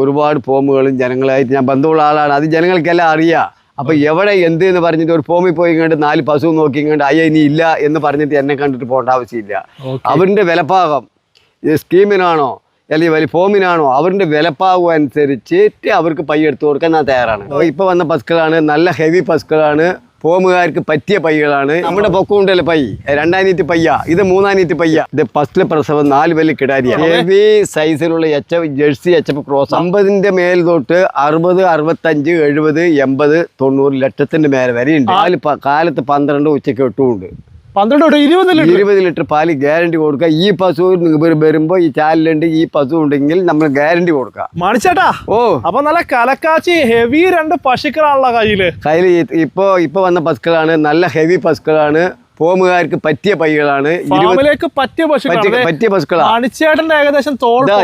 ഒരുപാട് ഫോമുകളും ജനങ്ങളായിട്ട് ഞാൻ ബന്ധമുള്ള ആളാണ്. അത് ജനങ്ങൾക്കെല്ലാം അറിയാം. അപ്പൊ എവിടെ എന്ത് എന്ന് പറഞ്ഞിട്ട് ഒരു ഫോമിൽ പോയി കണ്ട് നാല് പശു നോക്കി കണ്ട് അയ്യ ഇനി ഇല്ല എന്ന് പറഞ്ഞിട്ട് എന്നെ കണ്ടിട്ട് പോകേണ്ട ആവശ്യമില്ല. അവരുടെ വിലപ്പാകം സ്കീമിനാണോ അല്ലെങ്കിൽ വലിയ ഫോമിനാണോ അവരുടെ വിലപ്പാകും അനുസരിച്ചിട്ട് അവർക്ക് പൈ എടുത്തു കൊടുക്കാൻ ഞാൻ തയ്യാറാണ്. ഇപ്പൊ വന്ന പസ്കളാണ് നല്ല ഹെവി പസുക്കളാണ് ഫോമുകാർക്ക് പറ്റിയ പൈകളാണ് നമ്മുടെ പൊക്കമുണ്ടല്ലേ പൈ രണ്ടാനീറ്റ് പയ്യ. ഇത് മൂന്നാനീറ്റ് പയ്യ. ഇത് ഫസ്റ്റ് പ്രസവം നാല് വലിയ കിടാരിയ. ഹെവി സൈസിലുള്ള എച്ച് ജേഴ്സി എച്ച് ക്രോസ് അമ്പതിന്റെ മേൽ തൊട്ട് അറുപത് അറുപത്തഞ്ച് എഴുപത് എൺപത് തൊണ്ണൂറ് ലക്ഷത്തിന്റെ മേലെ വരെയുണ്ട്. നാല് കാലത്ത് പന്ത്രണ്ട് ഉച്ചയ്ക്ക് എട്ടുമുണ്ട്. പന്ത്രണ്ട് ഇരുപത് ലിറ്റർ. ഇരുപത് ലിറ്റർ പാൽ ഗ്യാരണ്ടി കൊടുക്കുക. ഈ പശു വരുമ്പോ ഈ ചാലിലുണ്ട് ഈ പശു ഉണ്ടെങ്കിൽ നമ്മൾ ഗ്യാരണ്ടി കൊടുക്കാം മണിച്ചേട്ടാ ഓ. അപ്പൊ നല്ല കലക്കാച്ചി ഹെവി രണ്ട് പശുക്കളാണല്ലോ കയ്യിൽ. കയ്യിൽ ഇപ്പൊ ഇപ്പൊ വന്ന പശുക്കളാണ് നല്ല ഹെവി പശുക്കളാണ്. ഫോമുകാർക്ക് പറ്റിയ പൈകളാണ് പറ്റിയ പറ്റിയ പശുക്കളാണ്. ഏകദേശം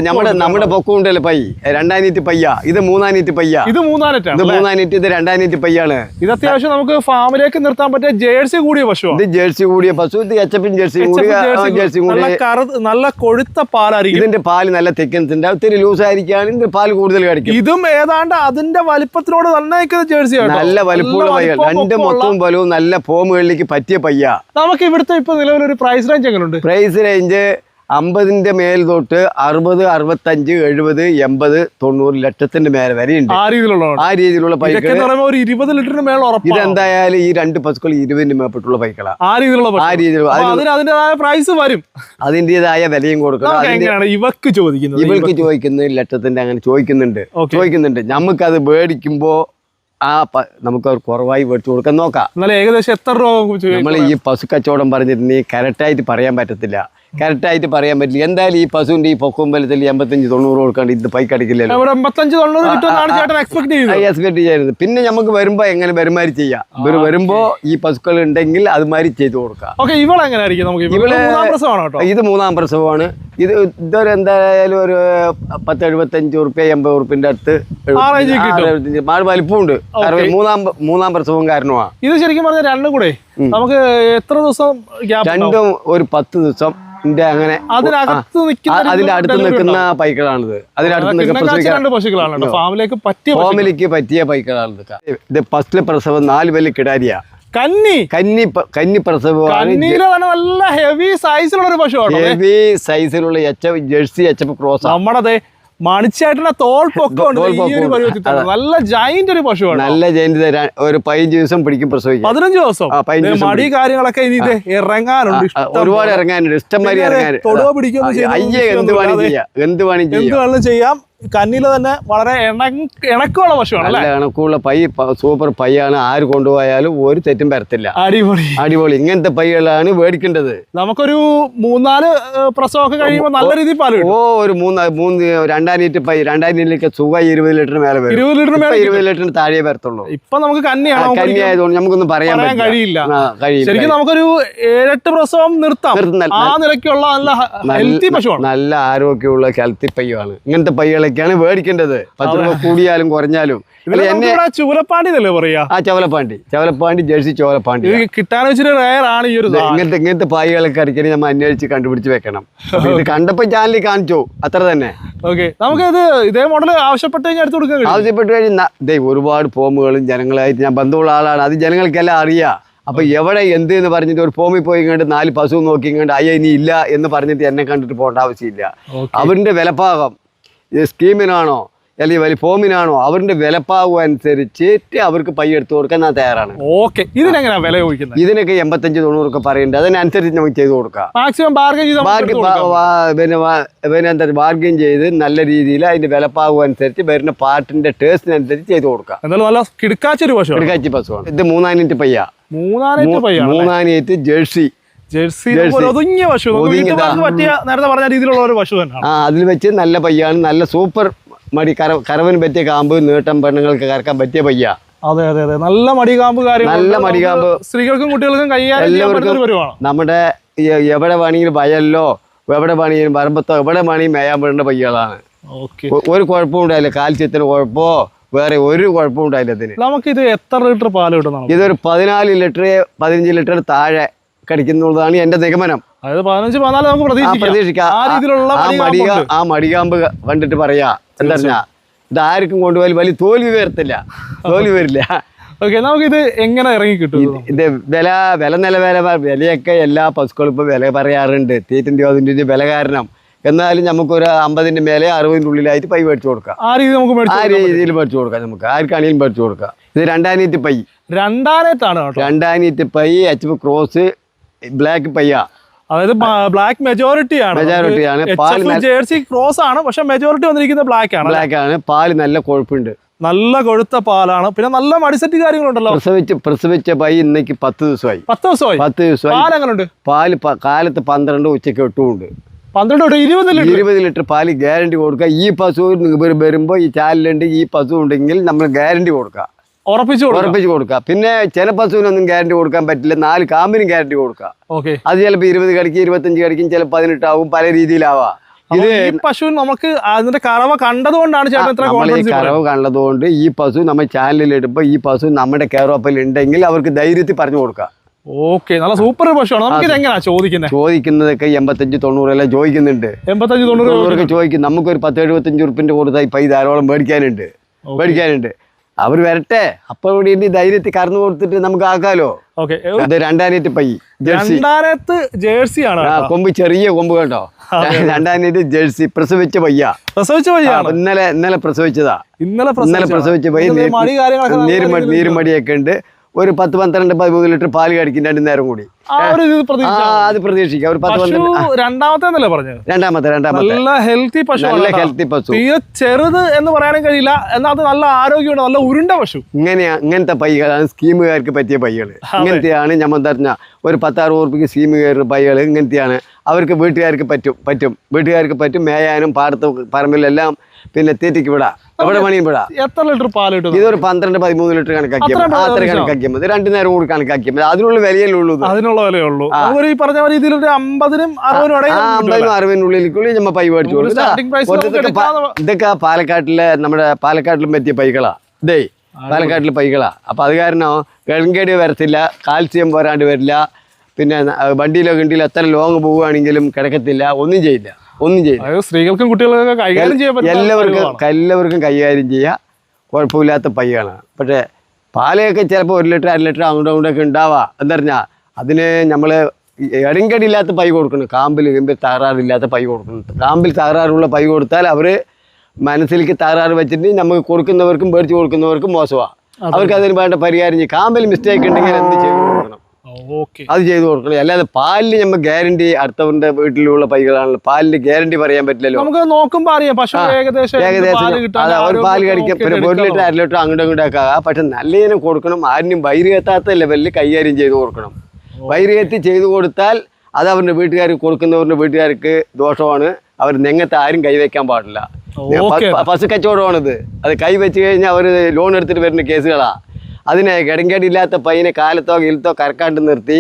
നമ്മുടെ നമ്മുടെ പൊക്കം ഉണ്ടല്ലേ പൈ രണ്ടായിരത്തി പയ്യ. ഇത് മൂന്നായിരത്തി പയ്യ. ഇത് ഇത് മൂന്നാനറ്റാണ് മൂന്നാനീറ്റ് ഇത് രണ്ടാനീറ്റ് പയ്യാണ്. ഇത് അത്യാവശ്യം നമുക്ക് ഫാമിലേക്ക് നിർത്താൻ പറ്റിയ ജേഴ്സി കൂടിയ പശു ഇത് ജേഴ്സി കൂടിയ പശു. ഇത് എച്ചപ്പിൻ ജേഴ്സി കൂടിയ ജേഴ്സി നല്ല കൂടിയ. നല്ല കൊഴുത്ത പാലായിരിക്കും. ഇതിന്റെ പാൽ നല്ല ഉണ്ട് ഒത്തിരി ലൂസ് ആയിരിക്കുകയാണ് ഇതിന്റെ പാൽ കൂടുതൽ കഴിക്കും ഇതും ഏതാണ്ട് അതിന്റെ വലിപ്പത്തിനോട് തന്നെ ജേഴ്സി. നല്ല വലിപ്പമുള്ള പയ്യ. രണ്ട് മൊത്തവും ബലവും നല്ല ഫോമുകളിലേക്ക് പറ്റിയ പയ്യ. നമുക്ക് ഇവിടുത്തെ ഇപ്പൊ നിലവിലൊരു പ്രൈസ് റേഞ്ച് എങ്ങനെയുണ്ട് പ്രൈസ് റേഞ്ച് അമ്പതിന്റെ മേൽ തൊട്ട് അറുപത് അറുപത്തഞ്ച് എഴുപത് എൺപത് തൊണ്ണൂറ് ലക്ഷത്തിന്റെ മേലെ ഉണ്ട് ആ രീതിയിലുള്ള ആ രീതിയിലുള്ള ഇരുപത് ലിറ്ററിന് മേലെ ഇതെന്തായാലും ഈ രണ്ട് പശുക്കൾ ഇരുപതിന് മേപ്പെട്ടുള്ള പൈക്കളാണ് ആ രീതിയിലുള്ള ആ രീതിയിലുള്ള പ്രൈസ് വരും. അതിന്റെതായ വിലയും കൊടുക്കണം. ഇവക്ക് ചോദിക്കുന്നത്? ഇവൾക്ക് ചോദിക്കുന്ന ലക്ഷത്തിന്റെ അങ്ങനെ ചോദിക്കുന്നുണ്ട്. ചോദിക്കുന്നുണ്ട് ചോദിക്കുന്നുണ്ട്. നമുക്കത് മേടിക്കുമ്പോ ആ നമുക്ക് കുറവായി മേടിച്ചു കൊടുക്കാൻ നോക്കാം. എന്നാലും ഏകദേശം എത്ര രൂപ നമ്മൾ ഈ പശു കച്ചവടം പറഞ്ഞിട്ട് നീ കറക്റ്റായിട്ട് പറയാൻ പറ്റത്തില്ല. കറക്റ്റായിട്ട് പറയാൻ പറ്റില്ല. എന്തായാലും ഈ പശുവിന്റെ ഈ പൊക്കും ബലത്തിൽ എൺപത്തഞ്ച് തൊണ്ണൂറ് കൊടുക്കാണ്ട് ഇത് പൈക്ക് അടിക്കില്ലല്ലോ. എക്സ്പെക്ട് ചെയ്യുന്നത് എക്സ്പെക്ട് ചെയ്യരുത്. പിന്നെ നമുക്ക് വരുമ്പോ എങ്ങനെ വരുമാരി ചെയ്യാം? ഇവർ വരുമ്പോ ഈ പശുക്കൾ ഉണ്ടെങ്കിൽ അതുമാതിരി ചെയ്തു കൊടുക്കാം. ഓക്കെ ഇവൾ എങ്ങനെയായിരിക്കും നമുക്ക്? ഇവൾ ഇവൾ മൂന്നാം പ്രസവമാണ് കേട്ടോ? ഇത് മൂന്നാം പ്രസവമാണ്. ഇത് ഇതൊരു എന്തായാലും ഒരു പത്ത് എഴുപത്തഞ്ച് ഉറുപ്പ്യ എൺപത് ഉറുപ്പിന്റെ അടുത്ത് ആ വലിപ്പം ഉണ്ട് വലിപ്പമുണ്ട്. മൂന്നാം മൂന്നാം പ്രസവം കാരണമാണ് ഇത് ശരിക്കും പറഞ്ഞാൽ രണ്ടും കൂടെ? നമുക്ക് എത്ര ദിവസം രണ്ടും ഒരു പത്ത് ദിവസം അങ്ങനെ അതിന്റെ അടുത്ത് നിൽക്കുന്ന പൈക്കളാണിത്. അതിനടുത്ത് അടുത്ത് നിൽക്കുന്ന പറ്റിയ പശു. ഫാമിലിക്ക് പറ്റിയ പൈക്കളാണിത് ഇത് ഫസ്റ്റിലെ പ്രസവം നാല് വലിയ കിടാരിയ. കന്നി. കന്നി കന്നി പ്രസവമാണ്. കന്നിയിലെ തന്നെ നല്ല ഹെവി സൈസിലുള്ള ഒരു പശു ഹെവി സൈസിലുള്ള എച്ച് ജേഴ്സി എച്ച് ക്രോസ് നമ്മുടെ ദേ മണിച്ചേട്ടന്റെ തോൾ പൊക്കമുണ്ട്. നല്ല ജൈന്റ് ഒരു പശുവാണ്. നല്ല ജൈന്റ് ഒരു പതിനഞ്ച് ദിവസം പിടിക്കും പ്രസവിക്കും പതിനഞ്ച് ദിവസം. മടി കാര്യങ്ങളൊക്കെ ഇനി ഇത് ഇറങ്ങാനുണ്ട്. ഒരുപാട്. ഇറങ്ങാനുണ്ട്. ഇഷ്ടം മാതിരി ഇറങ്ങാൻ. അയ്യേ എന്ത് വേണം ചെയ്യാം. എന്ത് വേണം ചെയ്യാം. കന്നിയിൽ തന്നെ വളരെ ഇണ- ഇണക്കമുള്ള പശുവാണ് അല്ലേ? കണക്കുള്ള പൈ സൂപ്പർ പയ്യാണ്. ആര് കൊണ്ടുപോയാലും ഒരു തെറ്റും വരത്തില്ല. അടിപൊളി. അടിപൊളി. ഇങ്ങനത്തെ പൈകളാണ് മേടിക്കേണ്ടത്. നമുക്കൊരു മൂന്നാൽ പ്രസവമൊക്കെ കഴിയുമ്പോൾ നല്ല രീതിയിൽ പാൽ ഓ ഒരു മൂന്ന് മൂന്ന് രണ്ടാം ലിറ്റർ പൈ രണ്ടാം ലീറ്റർ സുഖമായി ഇരുപത് ലിറ്റർ മേലെ വരും. ഇരുപത് ലിറ്റർ മേലെ ഇരുപത് ലിറ്ററിന് താഴെ വരത്തുള്ളൂ. ഇപ്പൊ നമുക്ക് കന്നിയാണ് കന്നി ആയതുകൊണ്ട് നമുക്കൊന്നും പറയാൻ കഴിയില്ല. ശരിക്കും നമുക്കൊരു ഏഴെട്ട് പ്രസവം നിർത്താം. ആ നിലയ്ക്കുള്ള നല്ല ഹെൽത്തി പശുവാണ്. നല്ല ആരോഗ്യമുള്ള ഹെൽത്തി പയ്യാണ്. ഇങ്ങനത്തെ പയ്കളൊക്കെയാണ് മേടിക്കേണ്ടത് പത്ത് രൂപ കൂടിയാലും കുറഞ്ഞാലും. എന്നല്ലേ പറയാ? ആ ചവലപ്പാണ്ടി. ചവലപ്പാണ്ടി ജേഴ്സി ചോലപ്പാണ്ടി കിട്ടാൻ ആണ് ഈ ഒരു. ഇങ്ങനത്തെ ഇങ്ങനത്തെ പായികളൊക്കെ അടിക്കണേ നമ്മൾ അന്വേഷിച്ച് കണ്ടുപിടിച്ച് വെക്കണം. ഇത് കണ്ടപ്പോ ചാനലിൽ കാണിച്ചു. അത്ര തന്നെ. ഓക്കെ നമുക്ക് ഇത് മോഡൽ ആവശ്യപ്പെട്ട് കഴിഞ്ഞാൽ എടുത്തു കൊടുക്കാൻ ആവശ്യപ്പെട്ട് കഴിഞ്ഞാൽ ഒരുപാട് ഫോമുകളും ജനങ്ങളായിട്ട് ഞാൻ ബന്ധമുള്ള ആളാണ്. അത് ജനങ്ങൾക്കെല്ലാം അറിയാം. അപ്പൊ എവിടെ എന്ത് എന്ന് പറഞ്ഞിട്ട് ഒരു ഫോമിൽ പോയി കണ്ട് നാല് പശു നോക്കി കണ്ട് അയ്യ ഇനി ഇല്ല എന്ന് പറഞ്ഞിട്ട് എന്നെ കണ്ടിട്ട് പോകേണ്ട ആവശ്യമില്ല. അവരുടെ വിലപ്പാകം സ്കീമിനാണോ അല്ലെങ്കിൽ വലിയ ഫോമിനാണോ അവരുടെ വിലപ്പാകം അനുസരിച്ചിട്ട് അവർക്ക് പൈ എടുത്തു കൊടുക്കാൻ ഞാൻ തയ്യാറാണ്. ഓക്കെ. ഇതിനെങ്ങനെയാ വില ചോദിക്കുന്നത്? ഇതിനൊക്കെ എൺപത്തഞ്ച് തൊണ്ണൂറൊക്കെ പറയുന്നുണ്ട് അതിനനുസരിച്ച് നമുക്ക് ചെയ്തു കൊടുക്കാം. Maximum bargain bargain. പിന്നെ എന്താ ബാർഗിൻ ചെയ്ത് നല്ല രീതിയിൽ അതിന്റെ വിലപ്പാകം അനുസരിച്ച് വരുന്ന പാട്ടിന്റെ ടേസ്റ്റിനനുസരിച്ച് ചെയ്ത് കൊടുക്കാം. നല്ല കിടക്കാച്ചൊരു പശു എടുക്കാച്ചി പശുവാണ്. ഇത് മൂന്നാനിറ്റ് പയ്യ. മൂന്നാനായിട്ട് പയ്യാണ് മൂന്നാനിറ്റ് ജേഴ്സി. ഒരു ഒതുങ്ങിയ പശു. പറ്റിയ നേരത്തെ പറഞ്ഞ രീതിയിലുള്ള ഒരു പശു തന്നെയാണ്. ആ അതിൽ വെച്ച് നല്ല പയ്യാണ്. നല്ല സൂപ്പർ മടി കര കറവന് പറ്റിയ കാമ്പ് നീട്ടം പെണ്ണുങ്ങൾക്ക് കറക്കാൻ പറ്റിയ പയ്യ. അതെ അതെ അതെ. നല്ല മടികാമ്പ് കാര്യങ്ങൾ നല്ല മടികാമ്പ്. സ്ത്രീകൾക്കും കുട്ടികൾക്കും കൈകാര്യം നമ്മുടെ എവിടെ വേണമെങ്കിലും വയലിലോ എവിടെ വേണമെങ്കിലും വരമ്പത്തോ എവിടെ വേണമെങ്കിലും മേയാൻ പറ്റുന്ന പയ്യകളാണ് ഒരു കുഴപ്പവും ഉണ്ടായില്ല. കാൽസ്യത്തിന് കുഴപ്പമോ വേറെ ഒരു കുഴപ്പവും ഉണ്ടായില്ല ഇതിന് നമുക്ക് ഇത് എത്ര ലിറ്റർ പാൽ കിട്ടുന്നു ഇതൊരു പതിനാല് ലിറ്റർ പതിനഞ്ച് ലിറ്റർ താഴെ കടിക്കുന്നുള്ളതാണ് എന്റെ നിഗമനം. അതായത് പതിനഞ്ച് പതിനാല് നമുക്ക് പ്രതീക്ഷിക്കാം. ആ മടിക ആ മടികാമ്പ് കണ്ടിട്ട് പറയാ. എന്താ പറഞ്ഞാ ഇത് ആർക്കും കൊണ്ടുപോയാൽ വലിയ തോൽവി വരത്തില്ല. തോൽവി വരില്ല. ഓക്കെ നമുക്കിത് എങ്ങനെ ഇറങ്ങി കിട്ടും ഇത്? വില വില വില നിലവില വിലയൊക്കെ എല്ലാ പശുക്കളും ഇപ്പോൾ വില പറയാറുണ്ട്. തീറ്റിന്റെ അതിന്റെ വില കാരണം. എന്നാലും നമുക്കൊരു അമ്പതിന്റെ മേലെ അറുപതിന്റെ ഉള്ളിലായിട്ട് പൈ മേടിച്ചു കൊടുക്കാം. ആ രീതി നമുക്ക് ആ രീതിയിൽ മേടിച്ചു കൊടുക്കാം നമുക്ക്. ആർക്കാണെങ്കിലും മേടിച്ചു കൊടുക്കാം. ഇത് രണ്ടാനീറ്റ് പൈ. രണ്ടാനേത്താണ് രണ്ടാനീറ്റ് പൈ എച്ച് ക്രോസ് ബ്ലാക്ക് പയ്യ. അതായത് ബ്ലാക്ക് മെജോറിറ്റി ആണ്. മെജോറിറ്റി ആണ്. ജേഴ്സി ക്രോസ് ആണ് പക്ഷെ മെജോറിറ്റി വന്നിരിക്കുന്നത് ബ്ലാക്ക് ആണ് ബ്ലാക്ക് ആണ്. പാൽ നല്ല കൊഴുപ്പുണ്ട്. നല്ല കൊഴുത്ത പാലാണ്. പിന്നെ നല്ല മടിസെറ്റ് കാര്യങ്ങളുണ്ടല്ലോ. പ്രസവിച്ച് പ്രസവിച്ച പൈ ഇന്നേക്ക് പത്ത് ദിവസമായി. പത്ത് ദിവസമായി? പത്ത് ദിവസമായി. പാൽ കാലത്ത് പന്ത്രണ്ട് ഉച്ചയ്ക്ക് എട്ടുമുണ്ട് പന്ത്രണ്ട് ഇരുപത് ലിറ്റർ? ഇരുപത് ലിറ്റർ പാൽ ഗ്യാരണ്ടി കൊടുക്കുക. ഈ പശു വരുമ്പോൾ ഈ ചാലിലുണ്ട് ഈ പശു ഉണ്ടെങ്കിൽ നമ്മൾ ഗ്യാരണ്ടി കൊടുക്കുക. ഉറപ്പിച്ചു കൊടുക്കാം. കൊടുക്കുക പിന്നെ ചില പശുവിനൊന്നും ഗ്യാരണ്ടി കൊടുക്കാൻ പറ്റില്ല. നാല് കാമ്പിനും ഗ്യാരണ്ടി കൊടുക്കാം. ഓക്കെ. അത് ചിലപ്പോ ഇരുപത് കടിക്കും ഇരുപത്തഞ്ച് കടിക്കും ചില പതിനെട്ടാവും പല രീതിയിലാവാം. ഇത് പശു നമുക്ക് അതിന്റെ കറവ കണ്ടതുകൊണ്ടാണ് ചേട്ടൻ ഇത്ര കറവ് കണ്ടതുകൊണ്ട് ഈ പശു നമ്മൾ ചാനലിൽ ഇടുമ്പോൾ ഈ പശു നമ്മുടെ കെയറോപ്പിൽ ഉണ്ടെങ്കിൽ അവർക്ക് ധൈര്യത്തിൽ പറഞ്ഞു കൊടുക്കാം. ഓക്കെ നല്ല സൂപ്പർ പശുവാണ്. നമുക്ക് എങ്ങനെയാ ചോദിക്കുന്നത് ചോദിക്കുന്നതൊക്കെ എൺപത്തഞ്ച് തൊണ്ണൂറെല്ലാം ചോദിക്കുന്നുണ്ട്. എൺപത്തഞ്ച് തൊണ്ണൂറ് ചോദിക്കും ചോദിക്കും. നമുക്കൊരു പത്ത് എഴുപത്തഞ്ച് ഉറുപ്പിന്റെ കൂടുതലായി പൈ ധാരാളം മേടിക്കാനുണ്ട്. മേടിക്കാനുണ്ട്. അവർ വരട്ടെ. അപ്പൊ ഇവിടെ ഇനി ധൈര്യത്തിൽ കറന്നു കൊടുത്തിട്ട് നമുക്ക് ആക്കാലോ? ഇത് രണ്ടാനേറ്റ് പൈ ജേഴ്സി. രണ്ടാനത്ത് ജേഴ്സി ആണ് കൊമ്പ് ചെറിയ കൊമ്പ് കേട്ടോ. രണ്ടായിരത്തി ജേഴ്സി പ്രസവിച്ച പയ്യ. പ്രസവിച്ച പയ്യ ഇന്നലെ ഇന്നലെ പ്രസവിച്ചതാ. ഇന്നലെ ഇന്നലെ പ്രസവിച്ച പയ്യ നീരുമടി നീരുമടിയൊക്കെ ഉണ്ട്. ഒരു പത്ത് പന്ത്രണ്ട് പതിമൂന്ന് ലിറ്റർ പാൽ കടിക്കും രണ്ടു നേരം കൂടി. അത് പ്രതീക്ഷിക്കാം. ഒരു പത്ത് പന്ത്രണ്ട് രണ്ടാമത്തെ പറഞ്ഞത്? രണ്ടാമത്തെ രണ്ടാമത്തെ. നല്ല ഹെൽത്തി പശു നല്ല ഹെൽത്തി പശു. ചെറുത് എന്ന് പറയാനും കഴിയില്ല. എന്നാൽ അത് നല്ല ആരോഗ്യമുണ്ട് നല്ല ഉരുണ്ട പശു. ഇങ്ങനെയാ ഇങ്ങനത്തെ പൈകളാണ് സ്കീമുകാർക്ക് പറ്റിയ പൈകൾ ഇങ്ങനത്തെയാണ് നമ്മൾ പറഞ്ഞ ഒരു പത്താറ് ഉറുപ്പിക്ക് സ്കീമുകാരുടെ പൈകൾ ഇങ്ങനത്തെയാണ്. അവർക്ക് വീട്ടുകാർക്ക് പറ്റും പറ്റും. വീട്ടുകാർക്ക് പറ്റും മേയാനും പാടത്ത് പറമ്പിലെല്ലാം പിന്നെ തീറ്റയ്ക്ക് വിടാം എവിടെ പണിയും വിടാം? എത്ര ലിറ്റർ പാൽ കിട്ടും ഇതൊരു പന്ത്രണ്ട് പതിമൂന്ന് ലിറ്റർ. ആ, അത്ര കണക്കാക്കിയാൽ മതി. രണ്ടു നേരം കൂടി കണക്കാക്കിയാൽ മതി. അതിനുള്ള വിലയല്ലേ ഉള്ളൂ അതിനുള്ള വിലയുള്ളൂ. അവർ ഈ പറഞ്ഞ രീതിയിൽ ഒരു അമ്പതിനും അറുപതിനും അമ്പതിനും അറുപതിനുള്ളിലേക്കുള്ളിൽ നമ്മൾ പൈ മേടിച്ചു ഇതൊക്കെ പാലക്കാട്ടിലെ നമ്മുടെ പാലക്കാട്ടിലും പറ്റിയ പൈകളാ. ഇതേ പാലക്കാട്ടിലെ പൈകളാ. അപ്പൊ അത് കാരണം കിഴങ്കേടി വരത്തില്ല കാൽസ്യം പോരാണ്ട് വരില്ല പിന്നെ വണ്ടിയിലോ കിണ്ടിയിലോ എത്ര ലോങ് പോവുകയാണെങ്കിലും കിടക്കത്തില്ല ഒന്നും ചെയ്യില്ല. ഒന്നും ചെയ്യില്ല സ്ത്രീകൾക്കും കുട്ടികൾക്കൊക്കെ കൈകാര്യം ചെയ്യാൻ എല്ലാവർക്കും. എല്ലാവർക്കും കൈകാര്യം ചെയ്യാം. കുഴപ്പമില്ലാത്ത പയ്യാണ്. പക്ഷേ പാലയൊക്കെ ചിലപ്പോൾ ഒരു ലിറ്റർ അര ലിറ്റർ അങ്ങോട്ടും അങ്ങോട്ടൊക്കെ ഉണ്ടാവാം. എന്തറിഞ്ഞാൽ അതിന് നമ്മൾ ഇടങ്കടിയില്ലാത്ത പൈ കൊടുക്കണം. കാമ്പിൽ കമ്പിൽ തകരാറില്ലാത്ത പൈ കൊടുക്കണം. കാമ്പിൽ തകരാറുള്ള പൈ കൊടുത്താൽ അവർ മനസ്സിലേക്ക് തകരാറ് വെച്ചിട്ട് നമുക്ക് കൊടുക്കുന്നവർക്കും മേടിച്ച് കൊടുക്കുന്നവർക്കും മോശമാണ് അവർക്ക് അതിന് വേണ്ട പരിഹാരം ചെയ്യും കാമ്പിൽ മിസ്റ്റേക്ക് ഉണ്ടെങ്കിൽ എന്ത് ഓക്കെ അത് ചെയ്തു കൊടുക്കണം. അല്ലാതെ പാലിന് നമ്മൾ ഗ്യാരണ്ടി അടുത്തവന്റെ വീട്ടിലുള്ള പൈകളാണല്ലോ. പാലിന് ഗ്യാരണ്ടി പറയാൻ പറ്റില്ലല്ലോ. നമുക്ക് നോക്കുമ്പോ അറിയാം. പശു ഏകദേശം ഒരു പാൽ കടിക്കാൻ പിന്നെ ഒരു ലിറ്റർ അര ലിറ്റർ അങ്ങോട്ടും ഇങ്ങോട്ടും ഒക്കെ പക്ഷെ നല്ല ഇനം കൊടുക്കണം. ആരിനും വൈര് കത്താത്ത ലെവലിൽ കൈകാര്യം ചെയ്തു കൊടുക്കണം. വൈര് ചെയ്തു കൊടുത്താൽ അത് അവരുടെ വീട്ടുകാർക്ക് കൊടുക്കുന്നവരുടെ വീട്ടുകാർക്ക് ദോഷമാണ്. അവർ നെങ്ങത്ത് ആരും കൈവയ്ക്കാൻ പാടില്ല. പശു കച്ചവടമാണിത് അത് കൈ വെച്ച് കഴിഞ്ഞാൽ അവർ ലോൺ എടുത്തിട്ട് വരുന്ന കേസുകളാ അതിനെ കിടങ്കടിയില്ലാത്ത പയ്യനെ കാലത്തോ കീലത്തോ കരക്കാണ്ട് നിർത്തി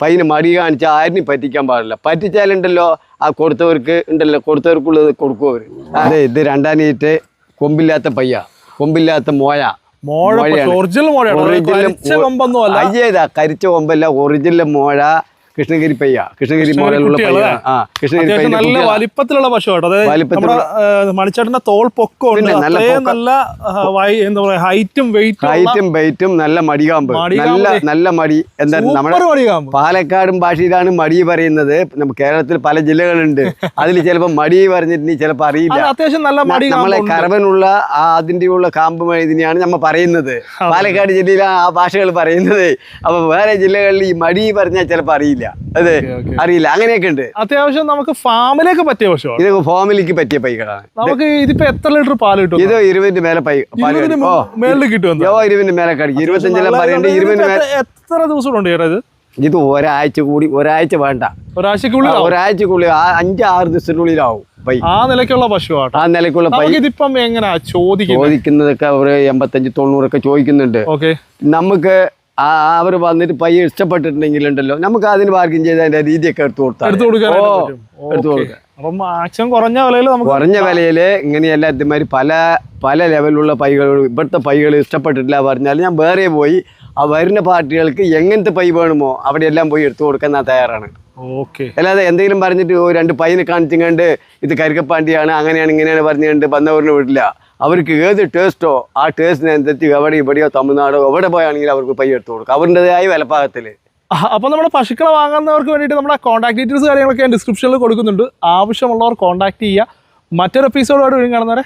പയ്യന് മടി കാണിച്ച് ആരിനും പറ്റിക്കാൻ പാടില്ല. പറ്റിച്ചാലുണ്ടല്ലോ ആ കൊടുത്തവർക്ക് ഉണ്ടല്ലോ കൊടുത്തവർക്കുള്ളത് കൊടുക്കും അവർ അതെ ഇത് രണ്ടാം നീറ്റ് കൊമ്പില്ലാത്ത പയ്യ കൊമ്പില്ലാത്ത മോയ. മോഴ ഒറിജിനൽ മോഴ ഒറിജിനൽ അയ്യേതാ കരിച്ച കൊമ്പല്ല ഒറിജിനൽ മോഴ. കൃഷ്ണഗിരി പയ്യ കൃഷ്ണഗിരി മോഡലുള്ള പയ്യ. ആ കൃഷ്ണഗിരി പയ്യ നല്ല. വലിപ്പത്തിലുള്ള പശു കേട്ടോ അതായത് മണിച്ചേട്ടന്റെ തോൾ പൊക്കമുണ്ട്. നല്ല എന്താ പറയാ ഹൈറ്റും വെയിറ്റും ഹൈറ്റും വെയിറ്റും നല്ല മടികാമ്പ്. നല്ല നല്ല മടി. എന്താ നമ്മുടെ പാലക്കാടും ഭാഷയിലാണ് മടി പറയുന്നത്. കേരളത്തിൽ പല ജില്ലകളുണ്ട്. അതിൽ ചിലപ്പോൾ മടി പറഞ്ഞിട്ട് ചിലപ്പോൾ അറിയില്ല. അത് അത്യാവശ്യം നല്ല മടി നമ്മളെ കറവനുള്ള ആ അതിന്റെ ഉള്ള കാമ്പ് ഇതിനെയാണ് നമ്മൾ പറയുന്നത്. പാലക്കാട് ജില്ലയിലാണ് ആ ഭാഷകൾ പറയുന്നത്. അപ്പൊ വേറെ ജില്ലകളിൽ ഈ മടി പറഞ്ഞാൽ ചിലപ്പോൾ അറിയില്ല. അതെ. അറിയില്ല. അങ്ങനെയൊക്കെ ഉണ്ട്. അത്യാവശ്യം നമുക്ക് ഫാമിലേക്ക് പറ്റിയ പശുവാണ് ഇത് ഫാമിലിക്ക് പറ്റിയ പൈകളാണ് നമുക്ക് ഇതിപ്പോ എത്ര ലിറ്റർ പാൽ കിട്ടും? ഇത് ഇരുപതിന്റെ മേലെ പൈ മേളിൽ കിട്ടും ഇരുപതിന്റെ മേലെ കടിക്കും ഇരുപത്തഞ്ചെല്ലാം പറയുന്നുണ്ട് ഇരുപതിന് മേലെ എത്ര- ദിവസം ഉണ്ട് ചേട്ടാ ഇത്? ഇത് ഒരാഴ്ച കൂടി ഒരാഴ്ച വേണ്ട. ഒരാഴ്ചക്കുള്ളിൽ ഒരാഴ്ചക്കുള്ളിൽ അഞ്ചാറ് അഞ്ച് ആറ് ദിവസത്തിനുള്ളിലാവും ആ നിലയ്ക്കുള്ള പശുവാണ് ആ നിലക്കുള്ള ഇതിപ്പം എങ്ങനെയാ ചോദിക്കുന്നത്? ചോദിക്കുന്നതൊക്കെ ഒരു എൺപത്തഞ്ച് തൊണ്ണൂറൊക്കെ ചോദിക്കുന്നുണ്ട്. ഓക്കെ. നമുക്ക് അവർ വന്നിട്ട് പയ്യ ഇഷ്ടപ്പെട്ടിട്ടുണ്ടെങ്കിലുണ്ടല്ലോ. നമുക്ക് അതിന് പാർക്കിംഗ് ചെയ്ത് അതിന്റെ രീതിയൊക്കെ എടുത്തു കൊടുത്താൽ എടുത്തു. കൊടുക്കാം. അപ്പം മാക്സിമം കുറഞ്ഞ വിലയിൽ നമുക്ക് കുറഞ്ഞ വിലയിൽ ഇങ്ങനെയല്ല ഇതുമാതിരി പല പല ലെവലിലുള്ള പൈകൾ ഇവിടുത്തെ പൈകൾ ഇഷ്ടപ്പെട്ടിട്ടില്ല പറഞ്ഞാൽ ഞാൻ വേറെ പോയി ആ വരുന്ന പാർട്ടികൾക്ക് എങ്ങനത്തെ പൈ വേണമോ അവിടെ എല്ലാം പോയി എടുത്തു കൊടുക്കാൻ ഞാൻ തയ്യാറാണ്. ഓക്കെ. അല്ലാതെ എന്തെങ്കിലും പറഞ്ഞിട്ട് രണ്ട് രണ്ട് പയ്യനെ കാണിച്ചുകൊണ്ട് ഇത് കരിക്കപ്പാണ്ടിയാണ് അങ്ങനെയാണ് ഇങ്ങനെയാണ് പറഞ്ഞുകൊണ്ട് വന്നവരിന് വിടില്ല. അവർക്ക് ഏത് ടേസ്റ്റോ ആ ടേസ്റ്റിനനുസരിച്ച് എവിടെ ഇവിടെയോ തമിഴ്നാടോ എവിടെ പോയാണെങ്കിലും അവർക്ക് പയ്യെടുത്ത് കൊടുക്കും. അവരുടേതായ വിലപ്പാകത്തിൽ അപ്പോൾ നമ്മുടെ പശുക്കളെ വാങ്ങുന്നവർക്ക് വേണ്ടിയിട്ട് നമ്മുടെ കോൺടാക്ട് ഡീറ്റെയിൽസ് കാര്യങ്ങളൊക്കെ ഞാൻ ഡിസ്ക്രിപ്ഷനിൽ കൊടുക്കുന്നുണ്ട്. ആവശ്യമുള്ളവർ കോൺടാക്ട് ചെയ്യുക. മറ്റൊരു എപ്പിസോഡോട് വീണ്ടും കാണുന്നവരെ